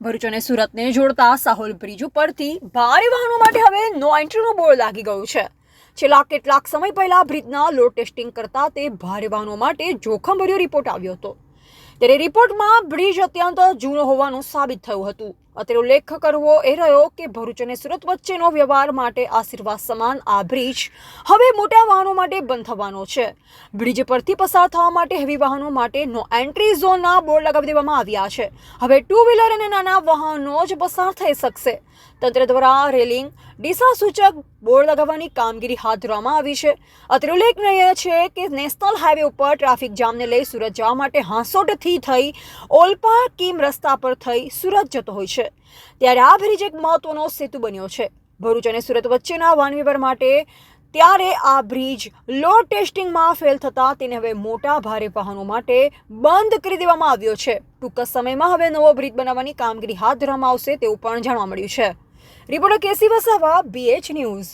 ભરૂચ અને સુરતને જોડતા સાહોલ બ્રિજ ઉપરથી ભારે વાહનો માટે હવે નો એન્ટ્રીનું બોર્ડ લાગી ગયું છે. છેલ્લા કેટલાક સમય પહેલા બ્રિજના લોડ ટેસ્ટિંગ કરતા તે ભારે વાહનો માટે જોખમભર્યો રિપોર્ટ આવ્યો હતો. ત્યારે રિપોર્ટમાં બ્રિજ અત્યંત જૂનો હોવાનું સાબિત થયું હતું. અત્યારે ઉલ્લેખ કરવો એ રહ્યો કે ભરૂચ અને સુરત વચ્ચેનો વ્યવહાર માટે આશીર્વાદ સમાન આ બ્રિજ હવે મોટા વાહનો માટે બંધ થવાનો છે. બ્રિજ પરથી પસાર થવા માટે હેવી વાહનો માટે નો એન્ટ્રી ઝોનના બોર્ડ લગાવી દેવામાં આવ્યા છે. હવે ટુ વ્હીલર અને નાના વાહનો જ પસાર થઈ શકશે. તંત્ર દ્વારા રેલિંગ દિશા સૂચક બોર્ડ લગાવવાની કામગીરી હાથ ધરવામાં આવી છે. અત્રે ઉલ્લેખનીય છે કે નેશનલ હાઈવે ઉપર ટ્રાફિક જામને લઈ સુરત જવા માટે હાંસોટથી થઈ ઓલપા કીમ રસ્તા પર થઈ સુરત જતો હોય છે. ત્યારે આ બ્રિજ એક મહત્વનો સેતુ બન્યો છે. ભરૂચ અને સુરત વચ્ચેના વાહન વ્યવહાર માટે ત્યારે આ બ્રિજ લોડ ટેસ્ટિંગમાં ફેલ થતાં તેને હવે મોટા ભારે વાહનો માટે બંધ કરી દેવામાં આવ્યો છે. ટૂંક સમયમાં હવે નવો બ્રિજ બનાવવાની કામગીરી હાથ ધરવામાં આવશે તેવું પણ જાણવા મળ્યું છે. Reporter K C Vasava B H news